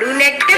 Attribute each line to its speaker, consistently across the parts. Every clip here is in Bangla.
Speaker 1: দারুণ একটা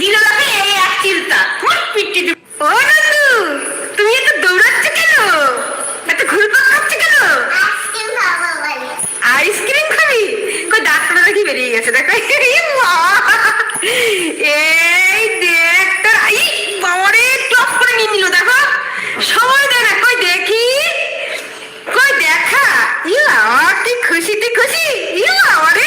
Speaker 1: উম, দিল লাগে এই এক চিলতা ফুট পিটি দি- ও নন্দু তুমি এত দৌড়াচ্ছ কেন এত ঘুরপাক খাচ্ছ কেন আইসক্রিম খাবি কই দাঁতটা দেখি বেরিয়ে গেছে দেখো এই মা! এই দেখ তোর আই বাবারে টপ করে নিয়ে নিল দেখো সময় দে না কই দেখি কই দেখা ইয়া কি খুশি তুই খুশি ইয়া বাবারে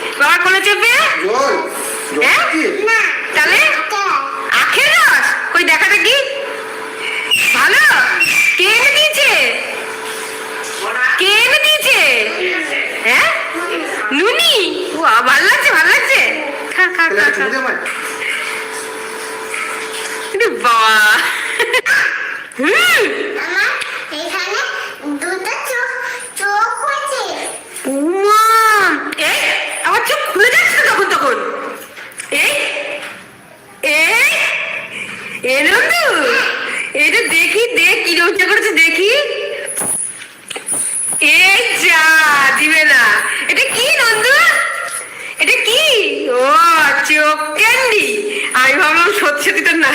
Speaker 1: বাবা কোলে চেপে হ্যাঁ? তাহলে? আখের রস? কই দেখা দেখি ভালো। কে এনে দিয়েছে? কে এনে দিয়েছে? হ্যাঁ? নুনি? ও ভালো লাগছে ভালো লাগছে। খা খা খা বাবা। হুম
Speaker 2: আমার এখানে দুটো চোখ চোখ আছে
Speaker 1: উমা এই আমার চোখ খুলে যাচ্ছে তো তখন তখন এই এই এ নন্দু এটা দেখি দেখ কি রোজা করেছে দেখি এই যা দিবে না এটা কি নন্দু এটা কি ও চোখ ক্যান্ডি আমি ভাবলাম সত্যি সত্যি না।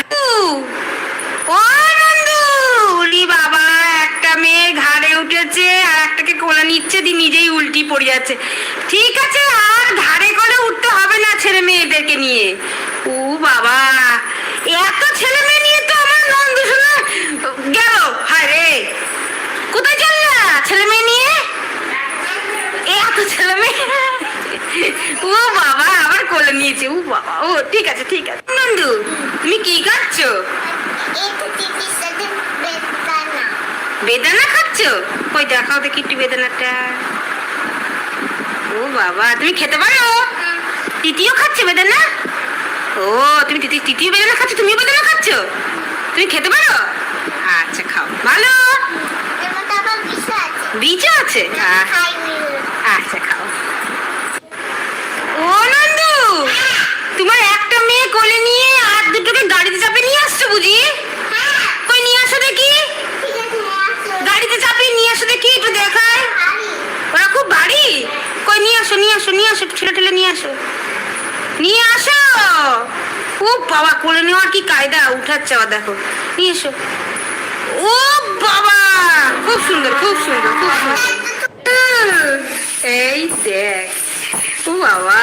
Speaker 1: ও নন্দু উলি বাবা, একটা মেয়ে ঘাড়ে উঠেছে, আর একটাকে কোলে নিচ্ছে দি নিজেই উল্টি পড়ে যাচ্ছে। ঠিক আছে, আর ঘাড়ে করে উঠতে হবে না ছেলে মেয়েদেরকে নিয়ে। ও বাবা, এত ছেলে মেয়ে নিয়ে তো আমার নন্দু শোনা গেল। হায় কোথায় চল না ছেলে মেয়ে নিয়ে? এত ছেলে মেয়ে? ও কোলে নিয়েছে ও বাবা ও ঠিক আছে ঠিক আছে। নন্দু তুমি কি খাচ্ছ?
Speaker 2: বেদানা
Speaker 1: খাচ্ছ? কই দেখাও দেখি একটু বেদানাটা। ও বাবা তুমি খেতে পারো? তিতিও খাচ্ছে বেদানা? ও তুমি তিতি তৃতীয় বেদানা খাচ্ছ তুমিও বেদানা খাচ্ছ? তুমি খেতে পারো? আচ্ছা খাও। ভালো?
Speaker 2: বিষ আছে। খাইনি।
Speaker 1: আচ্ছা খাও। তোমার একটা মেয়ে কোলে নিয়ে আর দুটোকে গাড়িতে চাপে নিয়ে আসছো বুঝি? কই নিয়ে আসো দেখি। গাড়িতে চাপিয়ে নিয়ে আসো দেখি, একটু দেখায়। ওরা খুব ভারী। কই নিয়ে আসো নিয়ে আসো নিয়ে আসো ঠেলে ঠেলে নিয়ে আসো। নিয়ে আসো। ও বাবা, কোলে নেওয়ার কি কায়দা? উঠাচ্ছে আবার দেখো। নিয়ে এসো। ও বাবা, খুব সুন্দর খুব সুন্দর খুব সুন্দর। এই দেখ। ও বাবা।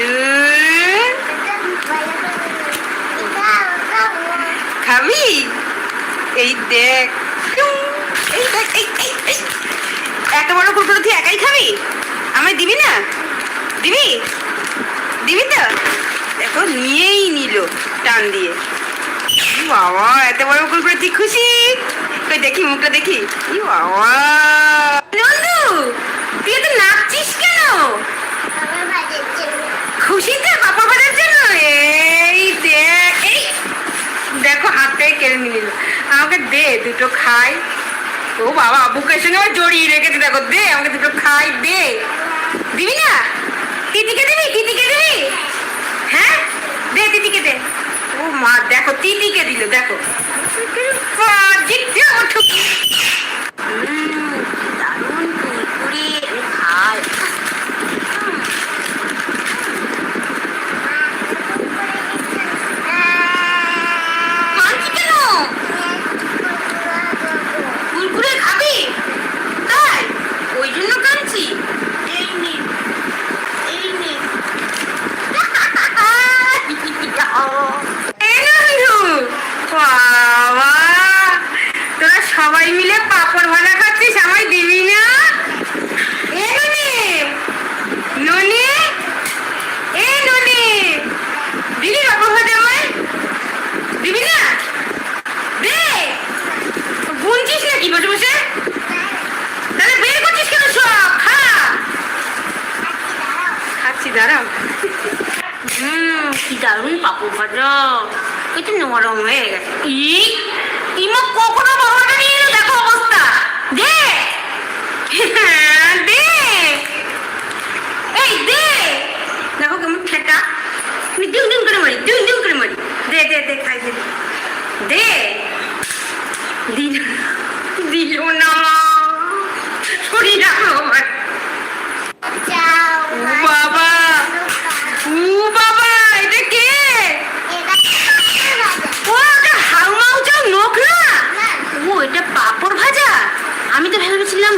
Speaker 1: এই দেখ। এই দেখ এই এত বড় কুকুর তুই একাই খাবি? আমায় দিবি না? দিবি? দিবি তো? দেখো নিয়েই নিল টান দিয়ে। বাবা এত বড় কুকুর তুই খুশি? কই দেখি মুখটা দেখি। ই বাবা। নন্দু তুই এত নাচছিস কেন? খুশিতে পাপা বাজার জন্য এই দেখ এই হাতটাই কেড়ে নিয়ে নিল। আমাকে দে, দুটো খাই। ও বাবা, বুকের সঙ্গে আবার জড়িয়ে রেখেছে, দেখো, দে, আমাকে দুটো খাই, দে। দিবি না? তিতিকে দিবি? তিতিকে দিবি? হ্যাঁ? দে, তিতিকে দে। ও মা, দেখো, তিতিকে দিল, দেখো। জিততে আমার ঠুক- দারুণ কুড়কুড়ে, আমি খাই। কাঁদছি কেন কুরকুরে খাবি তাই ওই জন্য কাঁদছি এই নে এই নে এ নন্দু, বাবা, তোরা সবাই মিলে পাপড় ভাজা খাচ্ছিস আমায় দিবি না এ ননি ননি এ ননি দিবি পাপড় ভাজা আমায় দিবি না দে গুনছিস নাকি বসে বসে তাহলে বের করছিস কেন সব খা খাচ্ছি দাঁড়াও। হুম কি দারুণ পাপু ভাজা। একটু নরম হয়ে গেছে। ই ইমা কখনো বাবাটা নিয়ে দেখো অবস্থা। দে।